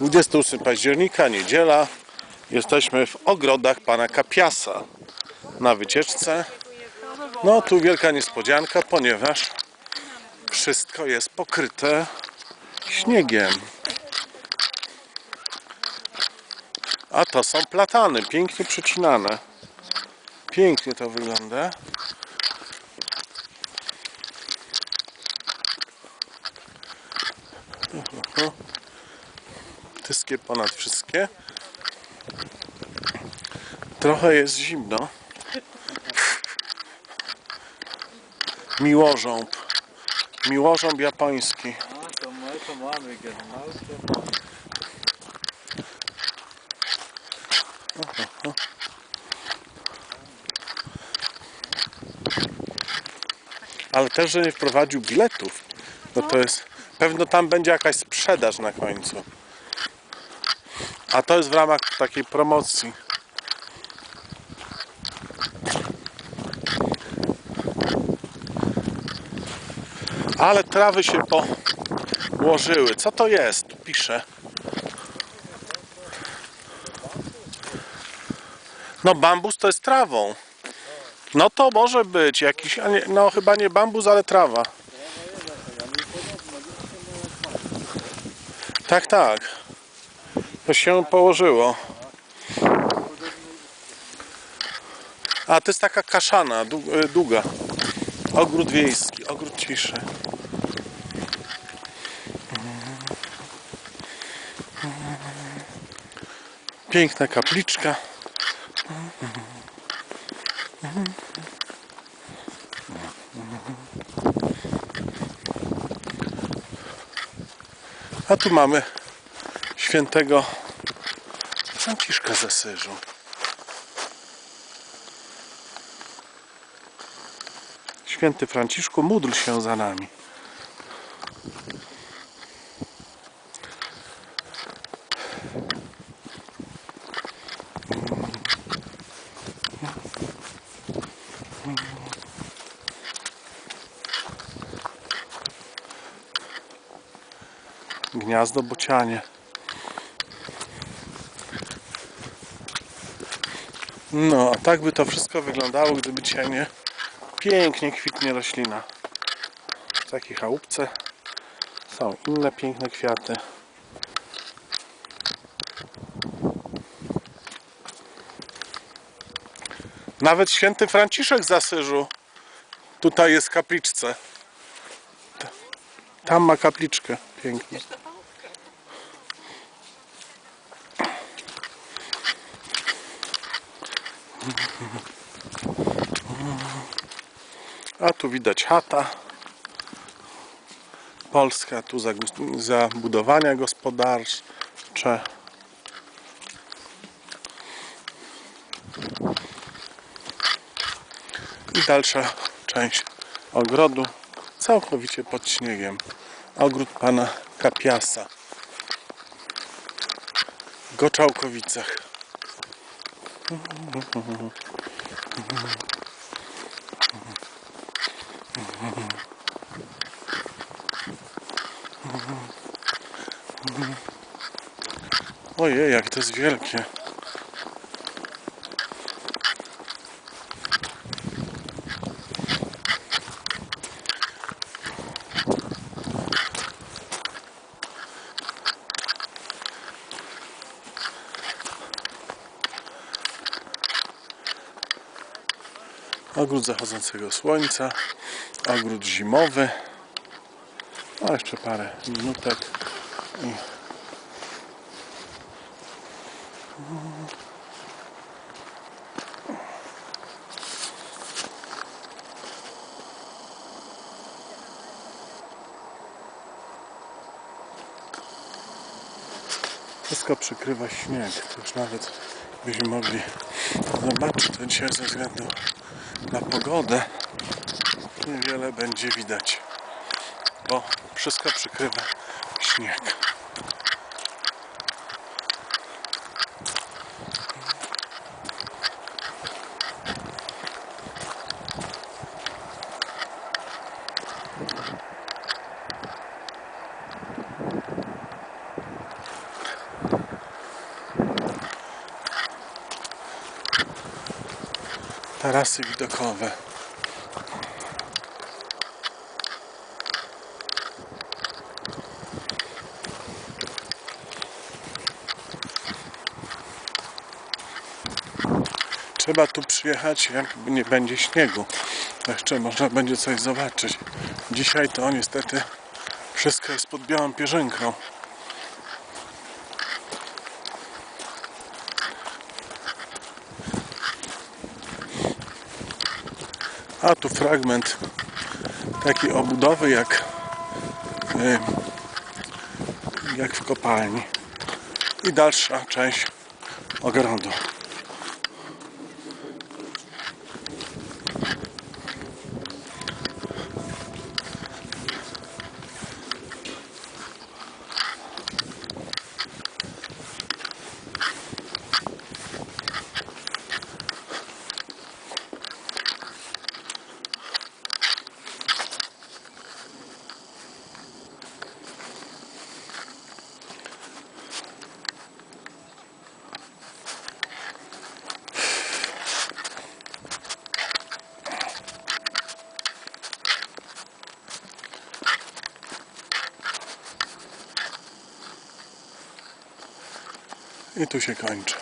28 października, niedziela. Jesteśmy w ogrodach pana Kapiasa na wycieczce. No tu wielka niespodzianka, ponieważ wszystko jest pokryte śniegiem. A to są platany, pięknie przecinane. Pięknie to wygląda. Wszystkie ponad wszystkie. Trochę jest zimno. Miłożąb. Miłożąb japoński. Ale też, że nie wprowadził biletów. Bo to jest. Pewno tam będzie jakaś sprzedaż na końcu. A to jest w ramach takiej promocji. Ale trawy się położyły. Co to jest? Tu pisze. No bambus to jest trawą. No to może być jakiś, no chyba nie bambus, ale trawa. Tak, tak. To się położyło. A to jest taka kaszana, y, długa. Ogród wiejski, ogród ciszy. Piękna kapliczka. A tu mamy świętego Franciszka z Asyżu. Święty Franciszku, módl się za nami. Gniazdo bocianie. No, a tak by to wszystko wyglądało, gdyby dzisiaj nie pięknie kwitnie roślina. W takiej chałupce są inne piękne kwiaty. Nawet święty Franciszek z Asyżu tutaj jest kapliczce. Tam ma kapliczkę pięknie. A tu widać chata. Polska, tu zabudowania gospodarcze. I dalsza część ogrodu, całkowicie pod śniegiem. Ogród pana Kapiasa w Goczałkowicach. Ojej, jak to jest wielkie. Ogród zachodzącego słońca, ogród zimowy. A jeszcze parę minutek. I Wszystko przykrywa śnieg. To już nawet byśmy mogli zobaczyć to dzisiaj ze względu na pogodę. Niewiele będzie widać, bo wszystko przykrywa śnieg. Tarasy widokowe. Trzeba tu przyjechać, jak nie będzie śniegu. Jeszcze można będzie coś zobaczyć. Dzisiaj to niestety wszystko jest pod białą pierzynką. A tu fragment takiej obudowy jak, y, jak w kopalni. I dalsza część ogrodu. I tu się kończy.